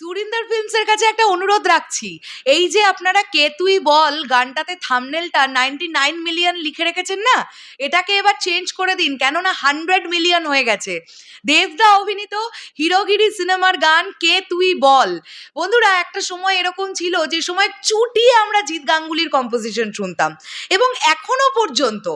সুরিন্দর ফিল্মসের কাছে একটা অনুরোধ রাখছি। এই যে আপনারা কে তুই বল গানটাতে থামনেলটা নাইনটি নাইন মিলিয়ন লিখে রেখেছেন না? এটাকে এবার চেঞ্জ করে দিন, কেননা হান্ড্রেড মিলিয়ন হয়ে গেছে। দেবদা অভিনীত হিরোগিরি সিনেমার গান কে তুই বল? বন্ধুরা, একটা সময় এরকম ছিল, যে সময় চুটিয়ে আমরা জিৎ গাঙ্গুলির কম্পোজিশন শুনতাম। এবং এখনও পর্যন্ত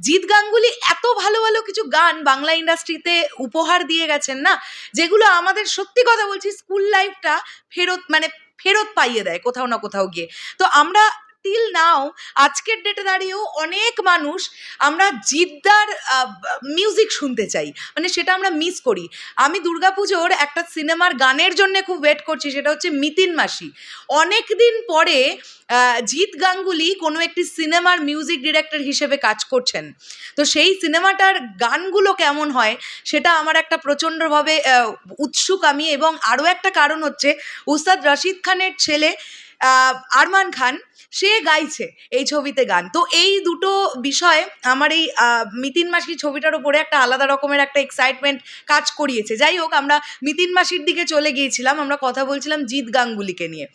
জিৎ গাঙ্গুলি এত ভালো ভালো কিছু গান বাংলা ইন্ডাস্ট্রিতে উপহার দিয়ে গেছেন না? যেগুলো আমাদের সত্যি কথা বলছি স্কুল লাইফটা ফেরত মানে ফেরত পাইয়ে দেয় কোথাও না কোথাও গিয়ে। তো আমরা টিল নাও আজকের ডেটে দাঁড়িয়েও অনেক মানুষ আমরা জিদ্দার মিউজিক শুনতে চাই। মানে সেটা আমরা মিস করি। আমি দুর্গাপুজোর একটা সিনেমার গানের জন্য খুব ওয়েট করছি, সেটা হচ্ছে মিতিন মাসি। অনেক দিন পরে জিৎ গাঙ্গুলি কোনো একটি সিনেমার মিউজিক ডিরেক্টর হিসেবে কাজ করছেন। তো সেই সিনেমাটার গানগুলো কেমন হয় সেটা আমার একটা প্রচণ্ডভাবে উৎসুক আমি এবং আরও একটা কারণ হচ্ছে উস্তাদ রশিদ খানের ছেলে আরমান খান, সে গাইছে এই ছবিতে গান। তো এই দুটো বিষয় আমার এই মিতিন মাসি ছবিটার ওপরে একটা আলাদা রকমের একটা এক্সাইটমেন্ট কাজ করিয়েছে। যাই হোক, আমরা মিতিন মাসির দিকে চলে গিয়েছিলাম, আমরা কথা বলছিলাম জিৎ গাঙ্গুলিকে নিয়ে।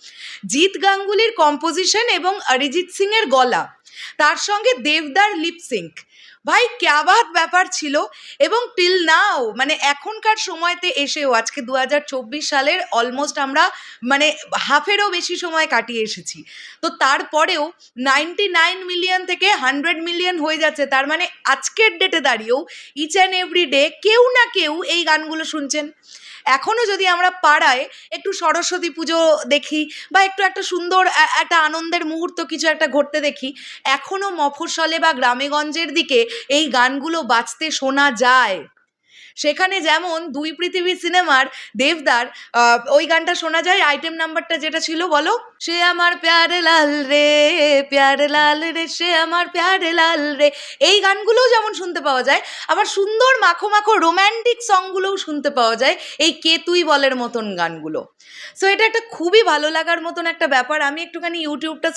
জিৎ গাঙ্গুলির কম্পোজিশন এবং অরিজিৎ সিং এর গলা। তার সঙ্গে দেবদার লিপসিঙ্ক ভাই ক্যাবাত ব্যাপার ছিল? এবং টিল নাও মানে এখনকার সময়তে এসেও, আজকে দু হাজার চব্বিশ সালের অলমোস্ট আমরা মানে হাফেরও বেশি সময় কাটিয়ে এসেছি। তো তারপরেও নাইনটি নাইন মিলিয়ন থেকে হান্ড্রেড মিলিয়ন হয়ে যাচ্ছে। তার মানে আজকের ডেটে দাঁড়িয়েও ইচ অ্যান্ড এভরি ডে কেউ না কেউ এই গানগুলো শুনছেন। এখনও যদি আমরা পাড়ায় একটু সরস্বতী পুজো দেখি, বা একটু একটা সুন্দর একটা আনন্দের মুহূর্ত কিছু একটা ঘটতে দেখি এখনও মফস্বলে বা গ্রামেগঞ্জের দিকে এই গানগুলো বাজতে শোনা যায়। সেখানে যেমন দুই পৃথিবী সিনেমার দেবদার ওই গানটা শোনা যায়। আইটেম নাম্বারটা যেটা ছিল বলো? সে আমার প্যারে লাল রে, প্যারে লাল রে, সে আমার প্যারে লাল রে। এই গানগুলোও যেমন শুনতে পাওয়া যায়, আবার সুন্দর মাখো মাখো রোম্যান্টিক সংগুলোও শুনতে পাওয়া যায়। এই কে তুই বলের মতন গানগুলো। সো এটা একটা খুবই ভালো লাগার মতন একটা ব্যাপার। আমি একটুখানি ইউটিউবটা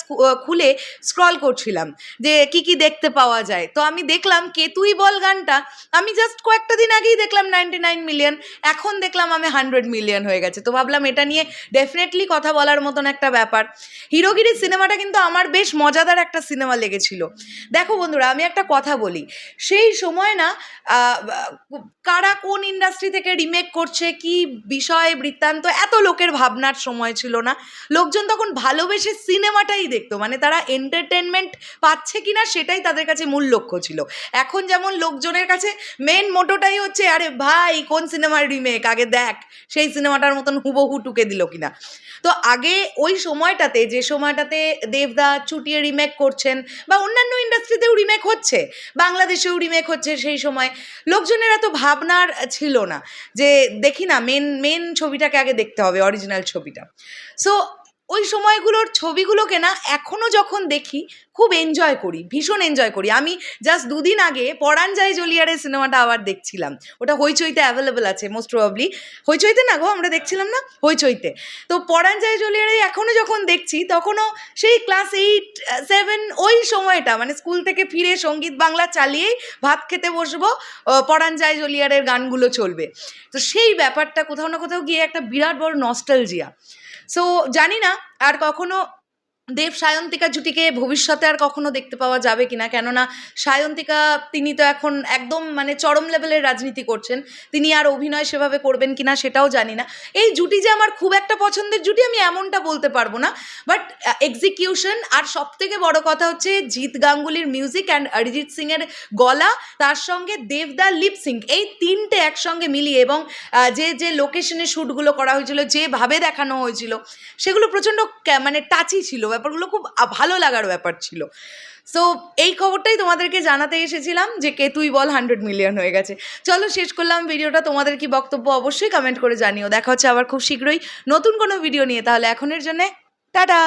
খুলে স্ক্রল করছিলাম যে কি কি দেখতে পাওয়া যায়। তো আমি দেখলাম কেতুই বল গানটা? আমি জাস্ট কয়েকটা দিন আগেই দেখলাম নাইনটি নাইন মিলিয়ন এখন দেখলাম আমি হান্ড্রেড মিলিয়ন হয়ে গেছে। তো ভাবলাম এটা নিয়ে ডেফিনেটলি কথা বলার মতন একটা ব্যাপার। হিরোগিরি সিনেমাটা কিন্তু আমার বেশ মজাদার একটা সিনেমা লেগেছিল। দেখো বন্ধুরা, আমি একটা কথা বলি। সেই সময় না কারা কোন ইন্ডাস্ট্রি থেকে রিমেক করছে, কি বিষয় বৃত্তান্ত, এত লোকের ভাবনার সময় ছিল না। লোকজন তখন ভালোবেসে সিনেমাটাই দেখতো মানে তারা এন্টারটেনমেন্ট পাচ্ছে কিনা সেটাই তাদের কাছে মূল লক্ষ্য ছিল। এখন যেমন লোকজনের কাছে মেন মোটোটাই হচ্ছে, আরে ভাই, কোন সিনেমার রিমেক আগে দেখ, সেই সিনেমাটার মতন হুবহু টুকে দিল কিনা? তো আগে ওই সময়টাতে, যে সময়টাতে দেবদা চুটিয়ে রিমেক করছেন বা অন্যান্য ইন্ডাস্ট্রিতেও রিমেক হচ্ছে, বাংলাদেশেও রিমেক হচ্ছে সেই সময়, লোকজনের এত ভাবনার ছিল না যে, দেখি না মেন মেন ছবিটাকে আগে দেখতে হবে। অরিজিনাল ছবিটা। সো ওই সময়গুলোর ছবিগুলোকে না এখনও যখন দেখি, খুব এনজয় করি, ভীষণ এনজয় করি। আমি জাস্ট দুদিন আগে পরাণ যায় জলিয়ারের সিনেমাটা আবার দেখছিলাম। ওটা হইচইতে অ্যাভেলেবেল আছে মোস্ট প্রবাবলি হইচইতে না গো, আমরা দেখছিলাম না? হইচইতে তো পরাণ যায় জলিয়ারে এখনও যখন দেখছি, তখনও সেই ক্লাস এইট সেভেন ওই সময়টা মানে স্কুল থেকে ফিরে সংগীত বাংলা চালিয়েই ভাত খেতে বসবো পরাণ যায় জলিয়ারের গানগুলো চলবে। তো সেই ব্যাপারটা কোথাও না কোথাও গিয়ে একটা বিরাট বড় নস্টালজিয়া সো জানি না আর কখনো দেব সায়ন্তিকা জুটিকে ভবিষ্যতে আর কখনো দেখতে পাওয়া যাবে কিনা? কেননা সায়ন্তিকা, তিনি তো এখন একদম মানে চরম লেভেলের রাজনীতি করছেন। তিনি আর অভিনয় সেভাবে করবেন কিনা সেটাও জানি না। এই জুটি যে আমার খুব একটা পছন্দের জুটি আমি এমনটা বলতে পারব না। বাট এক্সিকিউশন আর সব থেকে বড় কথা হচ্ছে জিৎ গাঙ্গুলির মিউজিক অ্যান্ড অরিজিৎ সিংয়ের গলা, তার সঙ্গে দেবদা লিপ সিঙ্ক এই তিনটে একসঙ্গে মিলিয়ে এবং যে যে লোকেশনে শ্যুটগুলো করা হয়েছিল যেভাবে দেখানো হয়েছিল, সেগুলো প্রচণ্ড মানে টাচি ছিল। ব্যাপারগুলো খুব ভালো লাগার ব্যাপার ছিল। সো এই খবরটাই তোমাদেরকে জানাতে এসেছিলাম যে, কে তুই বল হান্ড্রেড মিলিয়ন হয়ে গেছে। চলো শেষ করলাম ভিডিওটা। তোমাদের কি বক্তব্য অবশ্যই কমেন্ট করে জানিও। দেখা হচ্ছে আবার খুব শীঘ্রই নতুন কোনো ভিডিও নিয়ে। তাহলে এখনের জন্যে, টাটা!